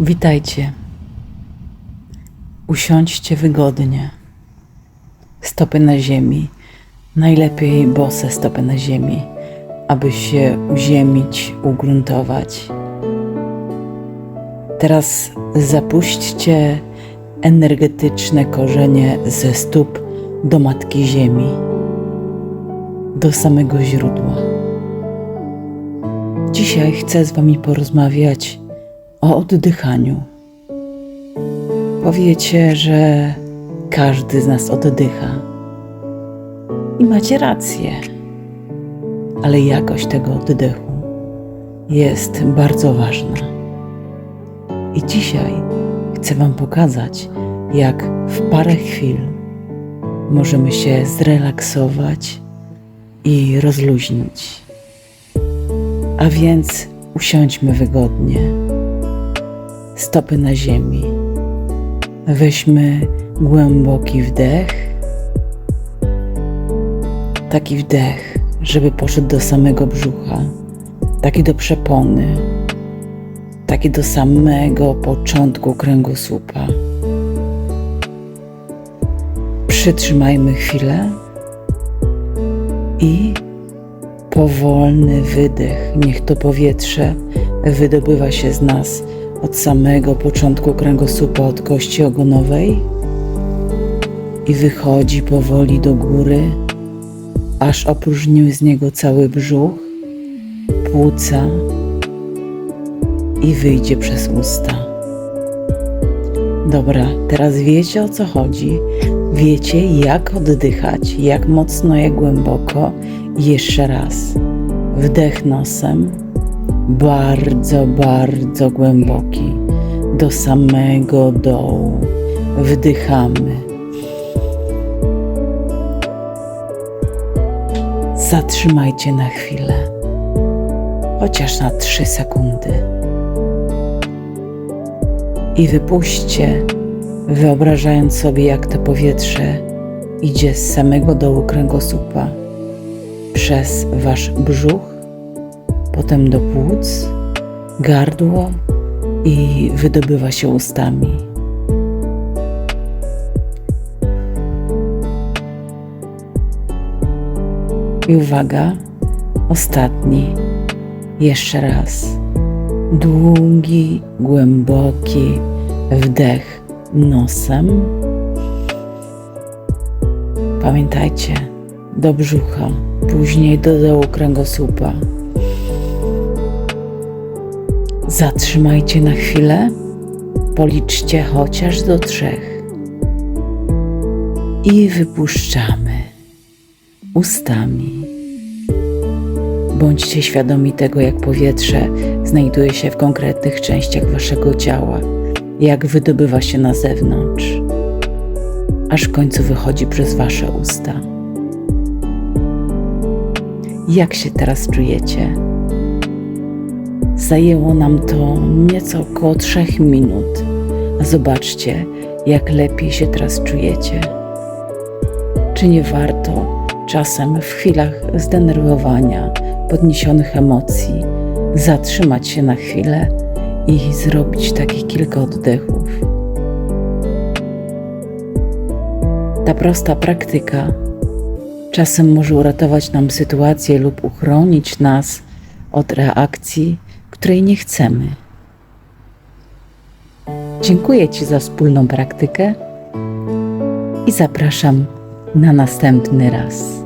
Witajcie. Usiądźcie wygodnie. Stopy na ziemi, najlepiej bose stopy na ziemi, aby się uziemić, ugruntować. Teraz zapuśćcie energetyczne korzenie ze stóp do Matki Ziemi, do samego źródła. Dzisiaj chcę z Wami porozmawiać o oddychaniu. Powiecie, że każdy z nas oddycha. I macie rację, ale jakość tego oddechu jest bardzo ważna. I dzisiaj chcę Wam pokazać, jak w parę chwil możemy się zrelaksować i rozluźnić. A więc usiądźmy wygodnie, stopy na ziemi. Weźmy głęboki wdech, taki wdech, żeby poszedł do samego brzucha, taki do przepony, taki do samego początku kręgosłupa. Przytrzymajmy chwilę i powolny wydech. Niech to powietrze wydobywa się z nas od samego początku kręgosłupa, od kości ogonowej i wychodzi powoli do góry, aż opróżnił z niego cały brzuch, płuca i wyjdzie przez usta. Dobra, teraz wiecie o co chodzi. Wiecie, jak oddychać, jak mocno, jak głęboko. Jeszcze raz. Wdech nosem, bardzo, bardzo głęboki, do samego dołu. Wdychamy. Zatrzymajcie na chwilę, chociaż na 3 sekundy. I wypuśćcie, wyobrażając sobie, jak to powietrze idzie z samego dołu kręgosłupa przez wasz brzuch, potem do płuc, gardło i wydobywa się ustami. I uwaga, ostatni, jeszcze raz. Długi, głęboki wdech nosem. Pamiętajcie, do brzucha, później do dołu kręgosłupa. Zatrzymajcie na chwilę, policzcie chociaż do trzech i wypuszczamy ustami. Bądźcie świadomi tego, jak powietrze znajduje się w konkretnych częściach waszego ciała, jak wydobywa się na zewnątrz, aż w końcu wychodzi przez wasze usta. Jak się teraz czujecie? Zajęło nam to nieco około trzech minut. A zobaczcie, jak lepiej się teraz czujecie. Czy nie warto czasem w chwilach zdenerwowania, podniesionych emocji, zatrzymać się na chwilę i zrobić takich kilka oddechów? Ta prosta praktyka czasem może uratować nam sytuację lub uchronić nas od reakcji, której nie chcemy. Dziękuję Ci za wspólną praktykę i zapraszam na następny raz.